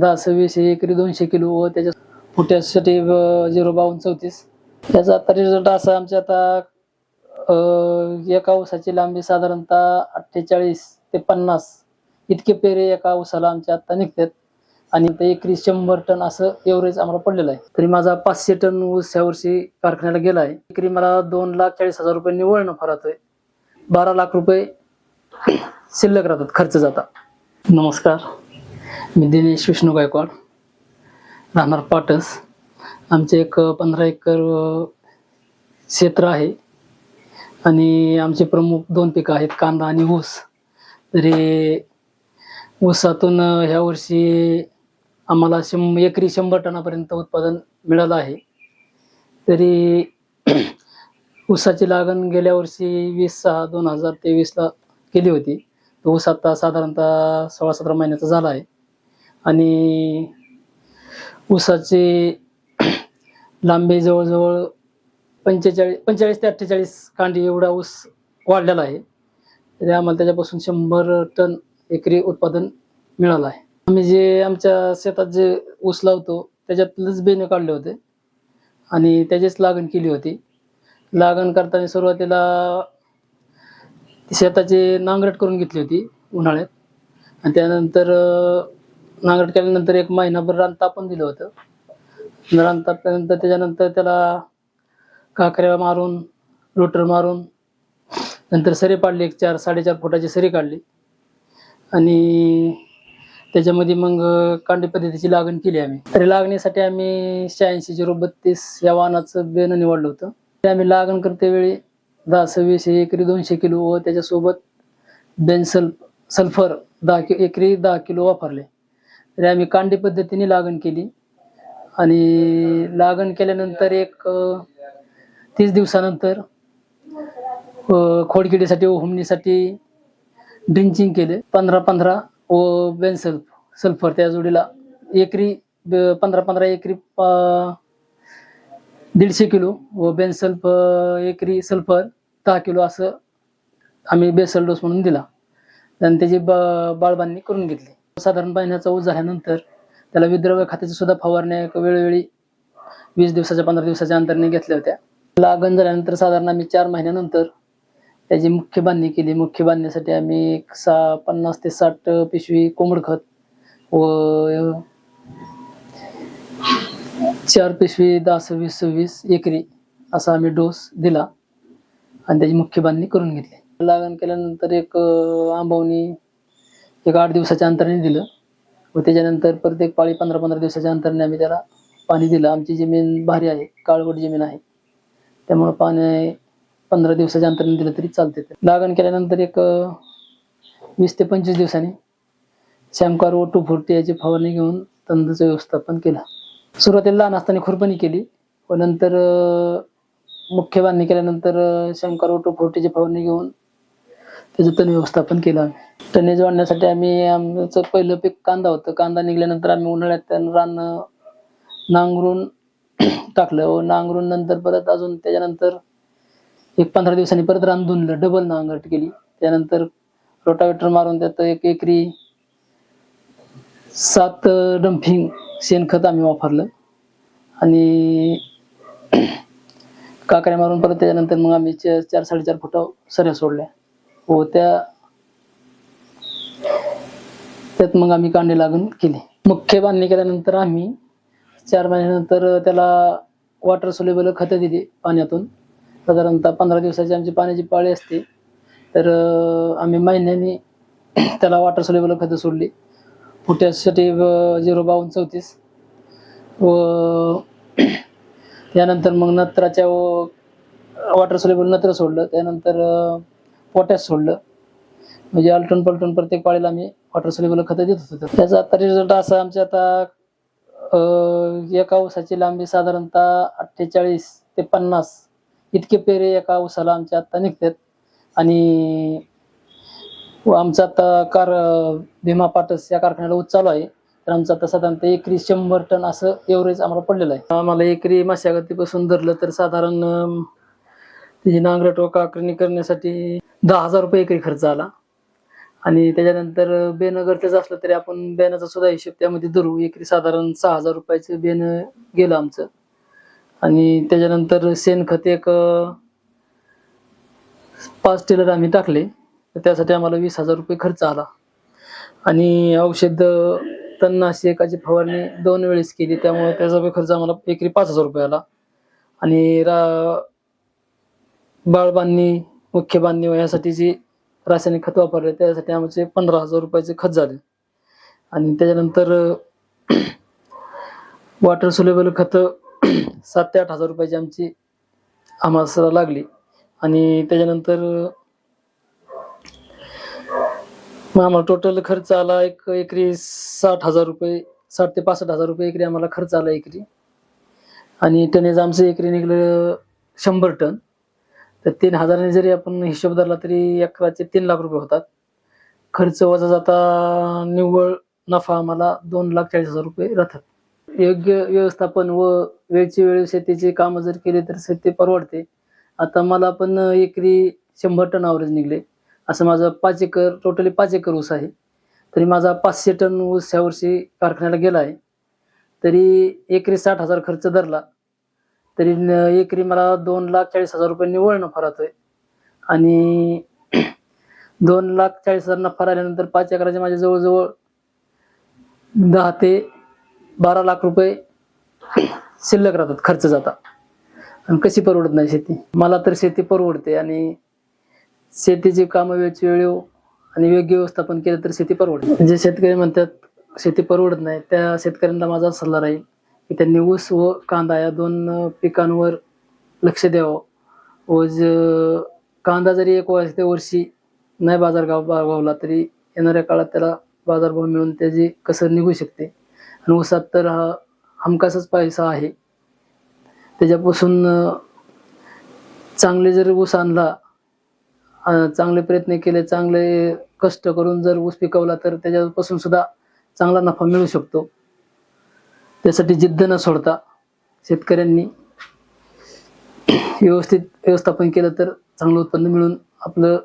दहा सव्वीस हे एकरी दोनशे किलो व त्याच्या फुट्यासाठी झिरो बावन्न चौतीस. त्याचा आता रिझल्ट असा आमच्या आता एका ऊसाची लांबी साधारणतः अठ्ठेचाळीस ते पन्नास इतके पेरे एका ऊसाला आमच्या आता निघतात. आणि ते एकरी शंभर टन असं एव्हरेज आम्हाला पडलेलं आहे. तरी माझा पाचशे टन ऊस ह्या वर्षी कारखान्याला गेला आहे. एकरी मला दोन लाख चाळीस हजार रुपये निवळ नफा आहे. बारा लाख रुपये शिल्लक राहतात खर्च जाता. नमस्कार. मी दिनेश विष्णू गायकवाड राहणार पाटस. आमचे एक पंधरा एकर क्षेत्र आहे. आणि आमचे प्रमुख दोन पिकं आहेत कांदा आणि ऊस. तरी ऊसातून ह्या वर्षी आम्हाला शं एकरी शंभर टनापर्यंत उत्पादन मिळालं आहे. तरी ऊसाची लागण गेल्या वर्षी वीस सहा दोन हजार तेवीसला केली होती. तो ऊस आता साधारणतः सोळा सतरा महिन्याचा झाला आहे. आणि ऊसाची लांबी जवळजवळ पंचेचाळीस पंचेचाळीस ते अठ्ठेचाळीस कांडी एवढा ऊस वाढलेला आहे. तरी आम्हाला त्याच्यापासून शंभर टन एकरी उत्पादन मिळालं आहे. आम्ही जे आमच्या शेतात जे ऊस लावतो त्याच्यातलंच बेणे काढले होते आणि त्याचीच लागण केली होती. लागण करताना सुरुवातीला शेताची नांगरट करून घेतली होती उन्हाळ्यात. आणि त्यानंतर नांगरट केल्यानंतर एक महिनाभर रान तापून दिलं होतं. रान तापल्यानंतर त्याच्यानंतर त्याला काकऱ्या मारून रोटर मारून नंतर सरी पाडली एक चार साडेचार फुटाची सरी काढली. आणि त्याच्यामध्ये मग कांडी पद्धतीची लागण केली आम्ही. तरी लागणीसाठी आम्ही शहाऐंशी झिरो बत्तीस या वाहनाचं बेनं निवडलं होतं. ते आम्ही लागण करते वेळी दहा सव्वीस एकरी दोनशे किलो व त्याच्यासोबत बेन्सल सल्फर दहा कि एकरी दहा किलो वापरले. तरी आम्ही कांडी पद्धतीने लागण केली. आणि लागण केल्यानंतर एक तीस दिवसानंतर खोडकिडीसाठी व हुमणीसाठी ड्रिंचिंग केले. पंधरा पंधरा व बेनसल्फ सल्फर त्या जोडीला. एकरी ब- पंधरा पंधरा एकरी प- दीडशे किलो व बेन्सल्फ एकरी सल्फर दहा किलो असं आम्ही बेसल डोस म्हणून दिला. आणि त्याची ब बाळबांधणी करून घेतली. साधारण महिन्याचा ऊस झाल्यानंतर त्याला विद्रव्य खात्याची सुद्धा फवारण्या एक वेळोवेळी वीस दिवसाच्या पंधरा दिवसाच्या अंतराने घेतल्या होत्या. लागण झाल्यानंतर साधारण आम्ही चार महिन्यानंतर त्याची मुख्य बांधणी केली. मुख्य बांधण्यासाठी आम्ही एक सहा पन्नास ते साठ पिशवी कोंबड खत व चार पिशवी दहा सव्वीस सव्वीस एकरी असा आम्ही डोस दिला आणि त्याची मुख्य बांधणी करून घेतली. लागण केल्यानंतर एक आंबवणी एक आठ दिवसाच्या अंतराने दिलं. व त्याच्यानंतर प्रत्येक पाळी पंधरा पंधरा दिवसाच्या अंतराने आम्ही त्याला पाणी दिलं. आमची जमीन भारी आहे काळवट जमीन आहे. त्यामुळं पाणी पंधरा दिवसाच्या अंतराने दिलं तरी चालते लागण केल्यानंतर एक वीस ते पंचवीस दिवसांनी शॅमकार व टू फोर्टी याची फवारणी घेऊन तंदूचं व्यवस्थापन केलं. सुरुवातीला लहान असताना खुरपणी केली. व नंतर मुख्य बांधणी केल्यानंतर शंकर टू फोर्टीची फवारणी घेऊन त्याचं तण व्यवस्थापन केलं आम्ही. टनेज वाढण्यासाठी आम्ही आमचं पहिलं पीक कांदा होतं. कांदा निघाल्यानंतर आम्ही उन्हाळ्यात रान नांगरून टाकलं. व नांगरून नंतर परत अजून त्याच्यानंतर एक पंधरा दिवसांनी परत रान धुनलं. डबल नांगरट केली. त्यानंतर रोटावेटर मारून त्यात एक एकरी सात डंपिंग शेणखत आम्ही वापरलं. आणि काकऱ्या मारून परत त्याच्यानंतर मग आम्ही चार साडेचार फुटा सऱ्या सोडल्या. व त्या त्यात मग आम्ही कांडे लागून केली. मुख्य बांधणी केल्यानंतर आम्ही चार महिन्यानंतर त्याला वॉटर सोलेबल खतं दिली पाण्यातून. साधारणतः पंधरा दिवसाची आमची पाण्याची पाळी असते. तर आम्ही महिन्यानी त्याला वॉटर सोलेबल खतं सोडली. फुट्यासाठी झिरो बावन्न चौतीस. व त्यानंतर मग नत्राच्या वॉटर सोलेबल नत्र सोडलं. त्यानंतर पोट्यात सोडलं. म्हणजे आलटून पलटून प्रत्येक पाळीला आम्ही वॉटर सोलेबल खतं देत होतो. त्याचा आता रिझल्ट असा आमच्या आता एका ऊसाची लांबी साधारणतः अठ्ठेचाळीस ते पन्नास इतके पेरे एका ऊसाला आमच्या आता निघतात. आणि व आमचा आता कार भीमा पाटस या कारखान्याला ऊस चालू आहे. तर आमचं आता साधारणतः एकरी शंभर टन असं एव्हरेज आम्हाला पडलेलं आहे. आम्हाला एकरी मशागतीपासून धरलं तर साधारण त्याची नांगर टोका आकरणी करण्यासाठी दहा हजार रुपये एकरी खर्च आला. आणि त्याच्यानंतर बेन गरजेचं असलं तरी आपण बेनाचा सुद्धा हिशोब त्यामध्ये धरू. एकरी साधारण सहा हजार रुपयाचं बेन गेलं आमचं. आणि त्याच्यानंतर शेणखत एक पाच टेलर आम्ही टाकले. तर त्यासाठी आम्हाला वीस हजार रुपये खर्च आला. आणि औषध तणनाशकाची फवारणी दोन वेळेस केली. त्यामुळे त्याचा खर्च आम्हाला एकरी पाच हजार रुपये आला. आणि रा बाळ बांधणी मुख्य बांधणी यासाठी जी रासायनिक खत वापरले त्यासाठी आमचे पंधरा हजार रुपयाचे खत झाले. आणि त्याच्यानंतर वॉटर सोलेबल खत सात ते आठ हजार रुपयाची आमची आम्हाला लागली. आणि त्याच्यानंतर मग आम्हाला टोटल खर्च आला एक एकरी साठ हजार रुपये साठ ते पासष्ट हजार रुपये एकरी आम्हाला खर्च आला एकरी. आणि टनेज आमचं एकरी निघलं शंभर टन. तर तीन हजाराने जरी आपण हिशोब धरला तरी अकराचे तीन लाख रुपये होतात. खर्च वजा जाता निव्वळ नफा आम्हाला दोन लाख चाळीस हजार रुपये राहतात. योग्य व्यवस्थापन व वेळची वेळ शेतीची कामं जर केली तर शेती परवडते. आता मला पण एकरी शंभर टन ॲव्हरेज निघले. असं माझं पाच एकर टोटली पाच एकर ऊस आहे. तरी माझा पाचशे टन ऊस ह्या वर्षी कारखान्याला गेला आहे. तरी एकरी साठ हजार खर्च धरला. तरी एकरी मला दोन लाख चाळीस हजार रुपये निवळ नफा राहतोय आणि दोन लाख चाळीस हजार नफा राहिल्यानंतर पाच एकराचे माझे जवळजवळ दहा ते बारा लाख रुपये शिल्लक राहतात खर्च जाता आणि कशी परवडत नाही शेती? मला तर शेती परवडते आणि शेतीची कामं वेळची वेळ आणि योग्य व्यवस्थापन केलं तर शेती परवडते. जे शेतकरी म्हणतात शेती परवडत नाही त्या शेतकऱ्यांना माझा सल्ला राहील. की त्यांनी ऊस व कांदा या दोन पिकांवर लक्ष द्यावं. व ज कांदा जरी एक वर्ष वर्षी नाही बाजार गाव भावला तरी येणाऱ्या काळात त्याला बाजारभाव मिळून त्याची कसर निघू शकते. आणि ऊसात तर हा हमखासच पैसा आहे. त्याच्यापासून चांगले जर ऊस आणला चांगले प्रयत्न केले चांगले कष्ट करून जर ऊस पिकवला तर त्याच्यापासून सुद्धा चांगला नफा मिळू शकतो. त्यासाठी जिद्द न सोडता शेतकऱ्यांनी व्यवस्थित व्यवस्थापन केलं तर चांगलं उत्पन्न मिळून आपलं